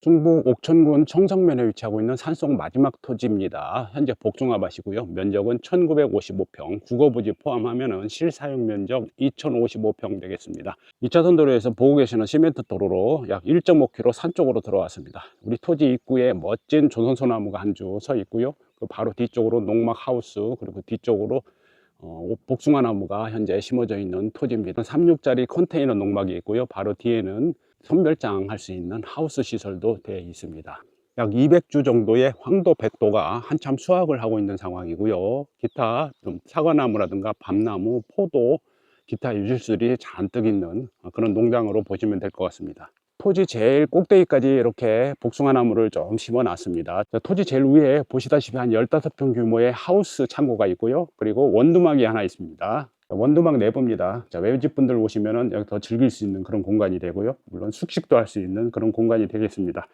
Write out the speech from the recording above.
충북 옥천군 청성면에 위치하고 있는 산속 마지막 토지입니다. 현재 복숭아밭이고요. 면적은 1955평, 국어부지 포함하면 실사용 면적 2055평 되겠습니다. 2차선 도로에서 보고 계시는 시멘트 도로로 약 1.5km 산 쪽으로 들어왔습니다. 우리 토지 입구에 멋진 조선소나무가 한주서 있고요. 그 바로 뒤쪽으로 농막 하우스 그리고 뒤쪽으로 어, 복숭아 나무가 현재 심어져 있는 토지입니다. 3륙짜리 컨테이너 농막이 있고요. 바로 뒤에는 선별장 할 수 있는 하우스 시설도 되어 있습니다. 약 200주 정도의 황도 백도가 한참 수확을 하고 있는 상황이고요. 기타 좀 사과나무라든가 밤나무, 포도, 기타 유실술이 잔뜩 있는 그런 농장으로 보시면 될 것 같습니다. 토지 제일 꼭대기까지 이렇게 복숭아 나무를 좀 심어 놨습니다. 자, 토지 제일 위에 보시다시피 한 15평 규모의 하우스 창고가 있고요. 그리고 원두막이 하나 있습니다. 자, 원두막 내부입니다. 자, 외집 분들 오시면은 여기 더 즐길 수 있는 그런 공간이 되고요. 물론 숙식도 할 수 있는 그런 공간이 되겠습니다.